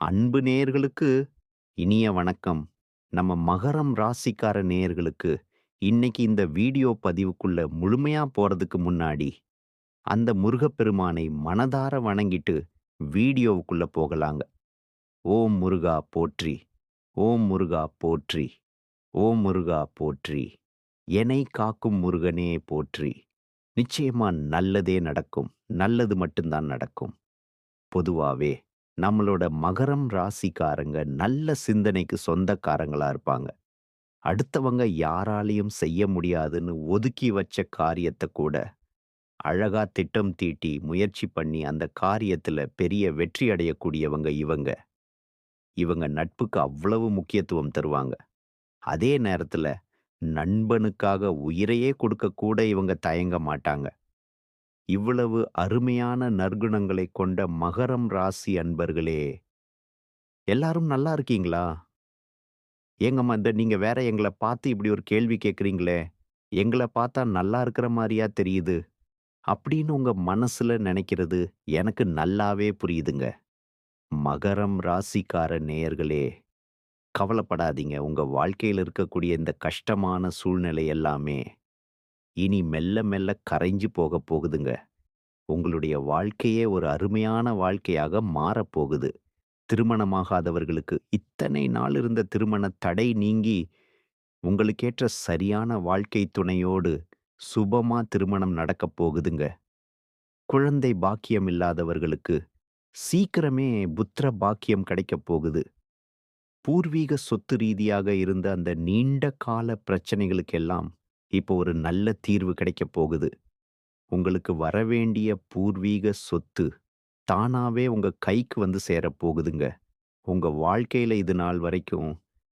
அன்பு நேயர்களுக்கு இனிய வணக்கம். நம்ம மகரம் ராசிக்கார நேயர்களுக்கு, இன்னைக்கு இந்த வீடியோ பதிவுக்குள்ள முழுமையா போறதுக்கு முன்னாடி, அந்த முருகப்பெருமானை மனதார வணங்கிட்டு வீடியோவுக்குள்ள போகலாங்க. ஓம் முருகா போற்றி! ஓம் முருகா போற்றி! ஓம் முருகா போற்றி! என்னை காக்கும் முருகனே போற்றி! நிச்சயமா நல்லதே நடக்கும். நல்லது மட்டும்தான் நடக்கும். பொதுவாவே நம்மளோட மகரம் ராசிக்காரங்க நல்ல சிந்தனைக்கு சொந்தக்காரங்களா இருப்பாங்க. அடுத்தவங்க யாராலையும் செய்ய முடியாதுன்னு ஒதுக்கி வச்ச காரியத்தை கூட, அழகா திட்டம் தீட்டி, முயற்சி பண்ணி அந்த காரியத்துல பெரிய வெற்றி அடையக்கூடியவங்க இவங்க. இவங்க நட்புக்கு அவ்வளவு முக்கியத்துவம் தருவாங்க. அதே நேரத்துல நண்பனுக்காக உயிரையே கொடுக்க கூட இவங்க தயங்க மாட்டாங்க. இவ்வளவு அருமையான நற்குணங்களை கொண்ட மகரம் ராசி அன்பர்களே! எல்லாரும் நல்லா இருக்கீங்களா? ஏங்கம்மா இந்த நீங்க வேற எங்கள பார்த்து இப்படி ஒரு கேள்வி கேட்குறீங்களே எங்கள பார்த்தா நல்லா இருக்கிற மாதிரியா தெரியுது. அப்படின்னு உங்க மனசுல நினைக்கிறது எனக்கு நல்லாவே புரியுதுங்க. மகரம் ராசிக்கார நேயர்களே! கவலைப்படாதீங்க. உங்க வாழ்க்கையில இருக்கக்கூடிய இந்த கஷ்டமான சூழ்நிலை எல்லாமே, இனி மெல்ல மெல்ல கரைஞ்சு போகப் போகுதுங்க. உங்களுடைய வாழ்க்கையே ஒரு அருமையான வாழ்க்கையாக மாறப்போகுது. திருமணமாகாதவர்களுக்கு இத்தனை நாள் இருந்த திருமண தடை நீங்கி, உங்களுக்கேற்ற சரியான வாழ்க்கை துணையோடு சுபமா திருமணம் நடக்கப் போகுதுங்க. குழந்தை பாக்கியம் இல்லாதவர்களுக்கு சீக்கிரமே புத்திர பாக்கியம் கிடைக்கப் போகுது. பூர்வீக சொத்து ரீதியாக இருந்த அந்த நீண்ட கால பிரச்சனைகளுக்கெல்லாம் இப்போ ஒரு நல்ல தீர்வு கிடைக்கப் போகுது. உங்களுக்கு வரவேண்டிய பூர்வீக சொத்து தானாவே உங்க கைக்கு வந்து சேரப் போகுதுங்க. உங்க வாழ்க்கையில இது நாள் வரைக்கும்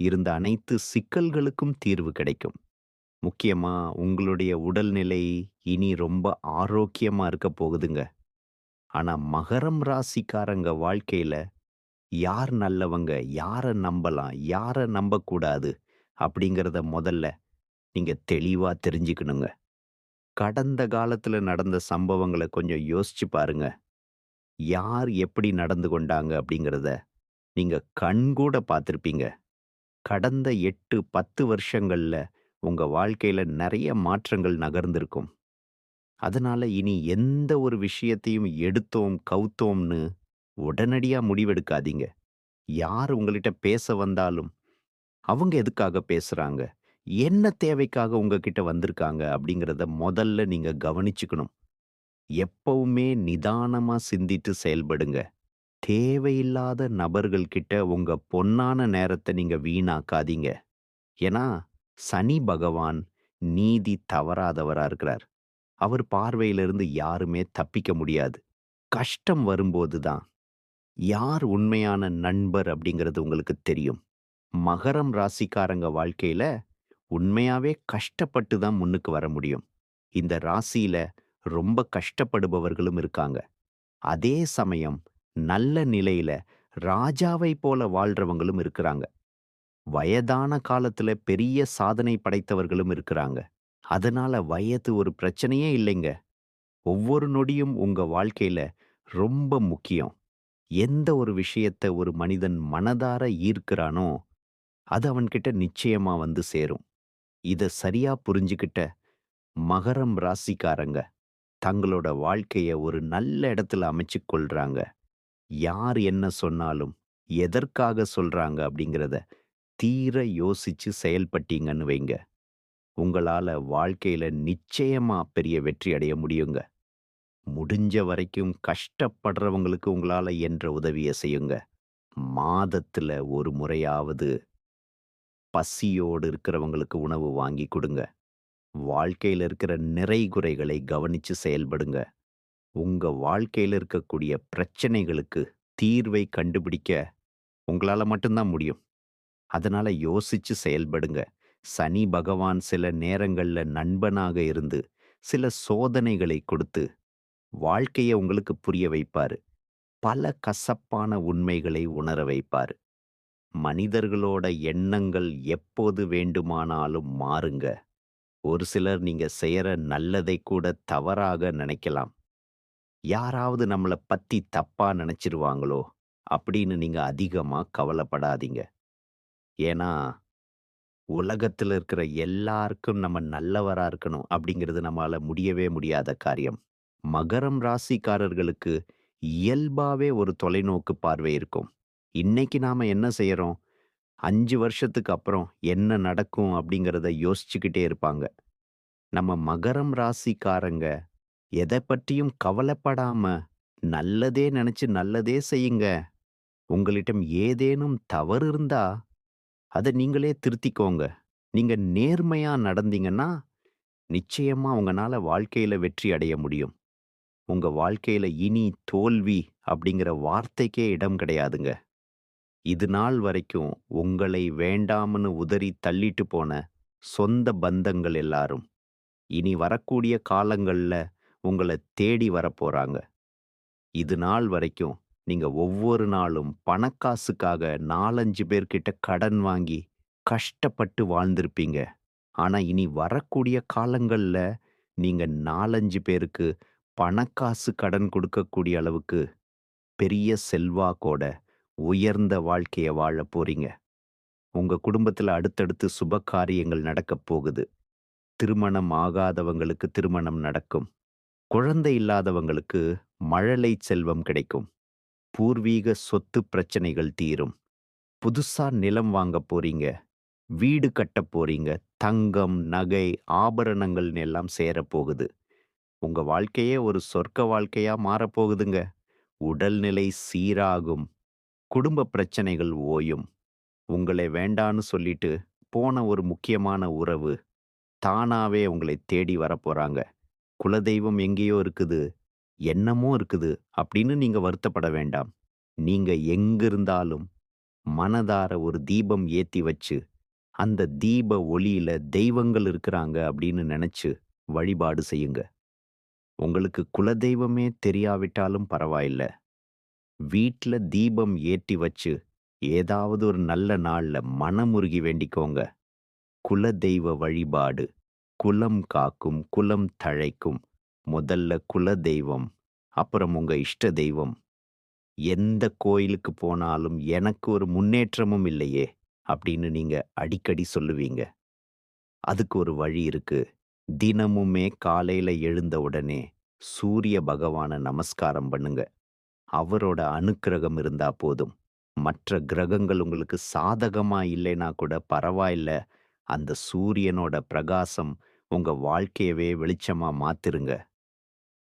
இருந்த அனைத்து சிக்கல்களுக்கும் தீர்வு கிடைக்கும். முக்கியமா உங்களுடைய உடல்நிலை இனி ரொம்ப ஆரோக்கியமா இருக்க போகுதுங்க. ஆனா மகரம் ராசிக்காரங்க வாழ்க்கையில யார் நல்லவங்க, யார நம்பலாம், யார நம்பக்கூடாது அப்படிங்கிறத முதல்ல நீங்க தெளிவா தெரிஞ்சுக்கணுங்க. கடந்த காலத்துல நடந்த சம்பவங்கள கொஞ்சம் யோசிச்சு பாருங்க. யார் எப்படி நடந்து கொண்டாங்க அப்படிங்கிறத நீங்க கண்கூட பார்த்திருப்பீங்க. கடந்த 8, 10 வருஷங்கள்ல உங்க வாழ்க்கையில நெறைய மாற்றங்கள் நகர்ந்திருக்கும். அதனால இனி எந்த ஒரு விஷயத்தையும் எடுத்தோம், கவுத்தோம்னு உடனடியா முடிவெடுக்காதீங்க. யார் உங்கள்ட்ட பேச வந்தாலும், அவங்க எதுக்காக பேசுறாங்க? என்ன தேவைக்காக உங்ககிட்ட வந்திருக்காங்க? அப்படிங்கிறத முதல்ல நீங்க கவனிச்சுக்கணும். எப்பவுமே நிதானமா சிந்தித்து செயல்படுங்க. தேவையில்லாத நபர்கள் கிட்ட உங்க பொன்னான நேரத்தை நீங்க வீணாக்காதீங்க. ஏன்னா, சனி பகவான் நீதி தவறாதவரா இருக்கிறார். அவர் பார்வையிலிருந்து யாருமே தப்பிக்க முடியாது. கஷ்டம் வரும்போது தான், யார் உண்மையான நண்பர் அப்படிங்கிறது உங்களுக்கு தெரியும். மகரம் ராசிக்காரங்க வாழ்க்கையில உண்மையாவே கஷ்டப்பட்டு தான் முன்னுக்கு வர முடியும். இந்த ராசியில ரொம்ப கஷ்டப்படுபவர்களும் இருக்காங்க. அதே சமயம் நல்ல நிலையில ராஜாவை போல வாழ்றவங்களும் இருக்கிறாங்க. வயதான காலத்துல பெரிய சாதனை படைத்தவர்களும் இருக்கிறாங்க. அதனால வயது ஒரு பிரச்சனையே இல்லைங்க. ஒவ்வொரு நொடியும் உங்க வாழ்க்கையில ரொம்ப முக்கியம். எந்த ஒரு விஷயத்த ஒரு மனிதன் மனதார ஈர்க்கிறானோ, அது அவன்கிட்ட நிச்சயமா வந்து சேரும். இத சரியா புரிஞ்சுகிட்ட மகரம் ராசிக்காரங்க தங்களோட வாழ்க்கைய ஒரு நல்ல இடத்துல அமைச்சு கொள்றாங்க. யார் என்ன சொன்னாலும், எதற்காக சொல்றாங்க அப்படிங்கிறத தீர யோசிச்சு செயல்பட்டீங்கன்னு வைங்க. உங்களால வாழ்க்கையில நிச்சயமா பெரிய வெற்றி அடைய முடியுங்க. முடிஞ்ச வரைக்கும் கஷ்டப்படுறவங்களுக்கு உங்களால என்ற உதவிய செய்யுங்க. மாதத்துல ஒரு முறையாவது பசியோடு இருக்கிறவங்களுக்கு உணவு வாங்கி கொடுங்க வாழ்க்கையில இருக்கிற நிறை குறைகளை கவனிச்சு செயல்படுங்க. உங்க வாழ்க்கையில இருக்கக்கூடிய பிரச்சனைகளுக்கு தீர்வை கண்டுபிடிக்க உங்களால மட்டும் தான் முடியும். அதனால யோசிச்சு செயல்படுங்க. சனி பகவான் சில நேரங்கள்ல நண்பனாக இருந்து, சில சோதனைகளை கொடுத்து, வாழ்க்கைய உங்களுக்கு புரிய வைப்பாரு. பல கசப்பான உண்மைகளை உணர வைப்பாரு. மனிதர்களோட எண்ணங்கள் எப்போது வேண்டுமானாலும் மாறுங்க. ஒரு சிலர் நீங்க செய்யற நல்லதை கூட தவறாக நினைக்கலாம். யாராவது நம்மள பத்தி தப்பா நினைச்சிருவாங்களோ அப்படின்னு நீங்க அதிகமா கவலைப்படாதீங்க. ஏன்னா, உலகத்துல இருக்கிற எல்லாருக்கும் நம்ம நல்லவரா இருக்கணும் அப்படிங்கிறது நம்மளால முடியவே முடியாத காரியம். மகரம் ராசிக்காரர்களுக்கு இயல்பாவே ஒரு தொலைநோக்கு பார்வை இருக்கும். இன்னைக்கு நாம என்ன செய்யறோம்? அஞ்சு வருஷத்துக்கு அப்புறம் என்ன நடக்கும் அப்படிங்கிறத யோசிச்சுக்கிட்டே இருப்பாங்க. நம்ம மகரம் ராசிக்காரங்க எதை பற்றியும் கவலைப்படாம நல்லதே நினைச்சு நல்லதே செய்யுங்க. உங்களிடம் ஏதேனும் தவறு இருந்தா, அத நீங்களே திருத்திக்கோங்க. நீங்க நேர்மையா நடந்தீங்கன்னா, நிச்சயமா உங்கனால வாழ்க்கையில வெற்றி அடைய முடியும். உங்க வாழ்க்கையில இனி தோல்வி அப்படிங்கிற வார்த்தைக்கே இடம் கிடையாதுங்க. இது நாள் வரைக்கும் உங்களை வேண்டாம்னு உதறி தள்ளிட்டு போன சொந்த பந்தங்கள் எல்லாரும், இனி வரக்கூடிய காலங்கள்ல உங்கள தேடி வரப்போறாங்க. இது நாள் வரைக்கும் நீங்க ஒவ்வொரு நாளும் பணக்காசுக்காக 4, 5 பேர்கிட்ட கடன் வாங்கி கஷ்டப்பட்டு வாழ்ந்திருப்பீங்க. ஆனா இனி வரக்கூடிய காலங்கள்ல நீங்க 4, 5 பேருக்கு பணக்காசு கடன் கொடுக்கக்கூடிய அளவுக்கு பெரிய செல்வாக்கோட உயர்ந்த வாழ்க்கைய வாழப் போறீங்க. உங்க குடும்பத்துல அடுத்தடுத்து சுப காரியங்கள் நடக்கப் போகுது. திருமணம் ஆகாதவங்களுக்கு திருமணம் நடக்கும். குழந்தை இல்லாதவங்களுக்கு மழலை செல்வம் கிடைக்கும். பூர்வீக சொத்து பிரச்சனைகள் தீரும். புதுசா நிலம் வாங்கப் போறீங்க. வீடு கட்டப் போறீங்க. தங்கம், நகை, ஆபரணங்கள்னு எல்லாம் சேரப் போகுது. உங்க வாழ்க்கையே ஒரு சொர்க்க வாழ்க்கையா மாறப்போகுதுங்க. உடல்நிலை சீராகும். குடும்ப பிரச்சனைகள் ஓயும். உங்களை வேண்டான்னு சொல்லிட்டு போன ஒரு முக்கியமான உறவு தானாவே உங்களை தேடி வரப்போறாங்க. குலதெய்வம் எங்கேயோ இருக்குது, என்னமோ இருக்குது அப்படின்னு நீங்க வருத்தப்பட வேண்டாம். நீங்க எங்கிருந்தாலும் மனதார ஒரு தீபம் ஏத்தி வச்சு, அந்த தீப ஒளியில தெய்வங்கள் இருக்கிறாங்க அப்படின்னு நினைச்சு வழிபாடு செய்யுங்க. உங்களுக்கு குலதெய்வமே தெரியாவிட்டாலும் பரவாயில்ல. வீட்ல தீபம் ஏற்றி வச்சு, ஏதாவது ஒரு நல்ல நாள்ல மனமுருகி வேண்டிக்கோங்க. குலதெய்வ வழிபாடு. குலம் காக்கும், குலம் தழைக்கும். முதல்ல குல தெய்வம் அப்புறம் உங்க இஷ்ட தெய்வம். எந்த கோயிலுக்கு போனாலும் எனக்கு ஒரு முன்னேற்றமும் இல்லையே! அப்படின்னு நீங்க அடிக்கடி சொல்லுவீங்க. அதுக்கு ஒரு வழி இருக்கு. தினமுமே காலையில எழுந்த உடனே சூரிய பகவான நமஸ்காரம் பண்ணுங்க. அவரோட அனுக்கிரகம் இருந்தா போதும். மற்ற கிரகங்கள் உங்களுக்கு சாதகமா இல்லைனா கூட பரவாயில்ல. அந்த சூரியனோட பிரகாசம் உங்க வாழ்க்கையவே வெளிச்சமா மாத்திருங்க.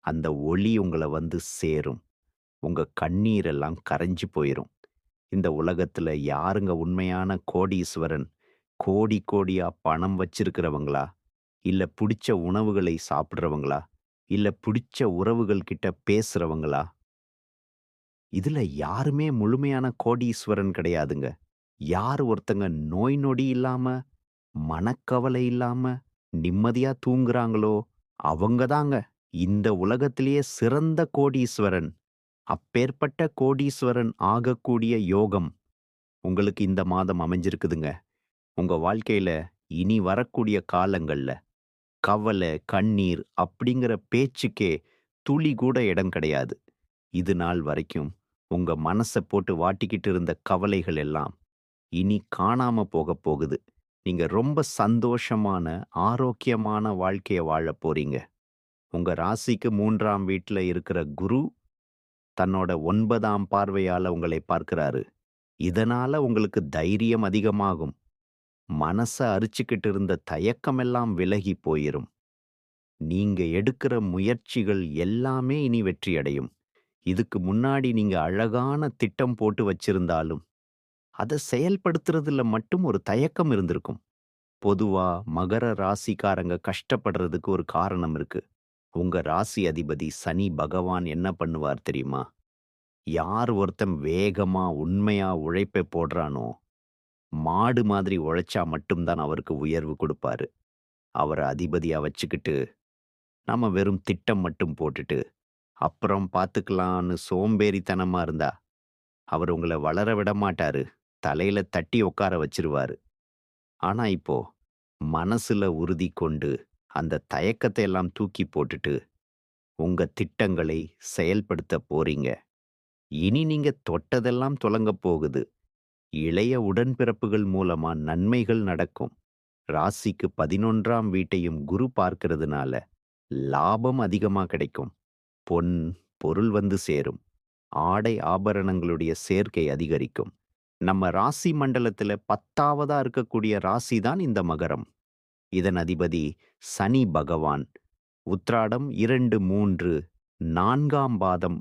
அந்த ஒளி உங்கள வந்து சேரும். உங்க கண்ணீரெல்லாம் கரைஞ்சு போயிரும். இந்த உலகத்துல யாருங்க உண்மையான கோடீஸ்வரன்? கோடி கோடியா பணம் வச்சிருக்கிறவங்களா? இல்ல புடிச்ச உணவுகளை சாப்பிடுறவங்களா? இல்ல பிடிச்ச உறவுகள் கிட்ட பேசுறவங்களா? இதுல யாருமே முழுமையான கோடீஸ்வரன் கிடையாதுங்க. யார் ஒருத்தங்க நோய் நொடி இல்லாம, மனக்கவலை இல்லாம, நிம்மதியா தூங்குறாங்களோ, அவங்க தாங்க இந்த உலகத்திலேயே சிறந்த கோடீஸ்வரன். அப்பேற்பட்ட கோடீஸ்வரன் ஆகக்கூடிய யோகம் உங்களுக்கு இந்த மாதம் அமைஞ்சிருக்குதுங்க. உங்க வாழ்க்கையில இனி வரக்கூடிய காலங்கள்ல கவலை, கண்ணீர் அப்படிங்கிற பேச்சுக்கே துளி கூட இடம் கிடையாது. இது நாள் வரைக்கும் உங்க மனச போட்டு வாட்டிக்கிட்டு இருந்த கவலைகள் எல்லாம் இனி காணாம போகப் போகுது. நீங்க ரொம்ப சந்தோஷமான, ஆரோக்கியமான வாழ்க்கைய வாழப் போறீங்க. உங்க ராசிக்கு மூன்றாம் வீட்டில் இருக்கிற குரு, தன்னோட ஒன்பதாம் பார்வையால உங்களை பார்க்கிறாரு. இதனால உங்களுக்கு தைரியம் அதிகமாகும். மனச அரிச்சுக்கிட்டு இருந்த தயக்கமெல்லாம் விலகி போயிரும். நீங்க எடுக்கிற முயற்சிகள் எல்லாமே இனி வெற்றியடையும் இதுக்கு முன்னாடி நீங்க அழகான திட்டம் போட்டு வச்சிருந்தாலும், அத செயல்படுத்துறதுல மட்டும் ஒரு தயக்கம் இருந்திருக்கும். பொதுவா மகர ராசிக்காரங்க கஷ்டப்படுறதுக்கு ஒரு காரணம் இருக்கு. உங்க ராசி அதிபதி சனி பகவான் என்ன பண்ணுவார் தெரியுமா? யார் ஒருத்தன் வேகமா, உண்மையா உழைப்பை போடுறானோ, மாடு மாதிரி உழைச்சா மட்டும் தான் அவருக்கு உயர்வு கொடுப்பாரு அவர அதிபதியா வச்சுக்கிட்டு, நாம வெறும் திட்டம் மட்டும் போட்டுட்டு, அப்புறம் பார்த்துக்கலான்னு சோம்பேறித்தனமா இருந்தா, அவர் உங்கள வளர விடமாட்டாரு. தலையில தட்டி உட்கார வச்சிருவாரு. ஆனா இப்போ, மனசுல உறுதி கொண்டு, அந்த தயக்கத்தை எல்லாம் தூக்கி போட்டுட்டு, உங்க திட்டங்களை செயல்படுத்தப் போறீங்க. இனி நீங்க தொட்டதெல்லாம் துலங்கப் போகுது. இளைய உடன்பிறப்புகள் மூலமா நன்மைகள் நடக்கும். ராசிக்கு 11ஆம் வீட்டையும் குரு பார்க்கிறதுனால லாபம் அதிகமா கிடைக்கும். பொன், பொருள் வந்து சேரும். ஆடை ஆபரணங்களுடைய சேர்க்கை அதிகரிக்கும். நம்ம ராசி மண்டலத்துல 10ஆவதா இருக்கக்கூடிய ராசி தான் இந்த மகரம். இதன் அதிபதி சனி பகவான். உத்ராடம் 2, 3, 4ஆம் பாதம்,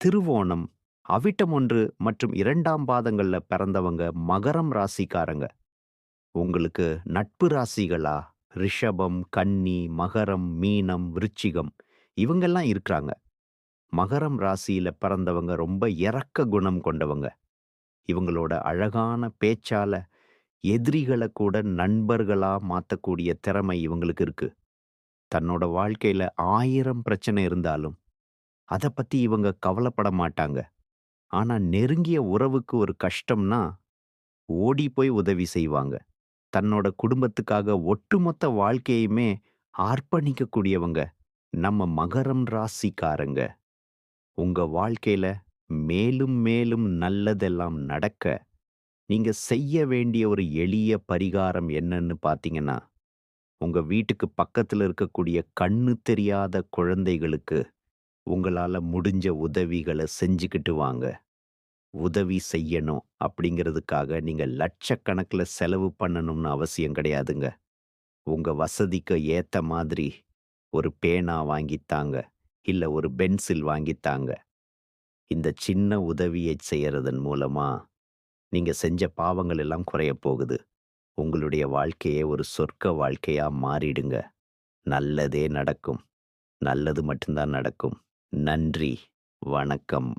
திருவோணம், அவிட்டம் ஒன்று மற்றும் இரண்டாம் பாதங்கள்ல பிறந்தவங்க மகரம் ராசிக்காரங்க. உங்களுக்கு நட்பு ராசிகளா ரிஷபம், கன்னி, மகரம், மீனம், விருச்சிகம் இவங்கெல்லாம் இருக்கிறாங்க. மகரம் ராசியில பிறந்தவங்க ரொம்ப இரக்க குணம் கொண்டவங்க. இவங்களோட அழகான பேச்சால எதிரிகள கூட நண்பர்களா மாத்தக்கூடிய திறமை இவங்களுக்கு இருக்கு. தன்னோட வாழ்க்கையில ஆயிரம் பிரச்சனை இருந்தாலும், அத பத்தி இவங்க கவலைப்பட மாட்டாங்க. ஆனா நெருங்கிய உறவுக்கு ஒரு கஷ்டம்னா, ஓடி போய் உதவி செய்வாங்க. தன்னோட குடும்பத்துக்காக ஒட்டுமொத்த வாழ்க்கையுமே அர்ப்பணிக்கக்கூடியவங்க நம்ம மகரம் ராசிக்காரங்க. உங்க வாழ்க்கையில மேலும் மேலும் நல்லதெல்லாம் நடக்க, நீங்க செய்ய வேண்டிய ஒரு எளிய பரிகாரம் என்னன்னு பார்த்தீங்கன்னா, உங்க வீட்டுக்கு பக்கத்துல இருக்கக்கூடிய கண்ணு தெரியாத குழந்தைகளுக்கு உங்களால முடிஞ்ச உதவிகளை செஞ்சுக்கிட்டு வாங்க. உதவி செய்யணும் அப்படிங்கிறதுக்காக நீங்க லட்சக்கணக்குல செலவு பண்ணணும்னு அவசியம் கிடையாதுங்க. உங்க வசதிக்கு ஏத்த மாதிரி ஒரு பேனா வாங்கித்தாங்க இல்லை இல்ல ஒரு பென்சில் வாங்கித்தாங்க இந்த சின்ன உதவியை செய்யறதன் மூலமா, நீங்க செஞ்ச பாவங்கள் எல்லாம் குறையப் போகுது. உங்களுடைய வாழ்க்கையே ஒரு சொர்க்க வாழ்க்கையா மாறிடுங்க. நல்லதே நடக்கும். நல்லது மட்டும் தான் நடக்கும். நன்றி. வணக்கம்.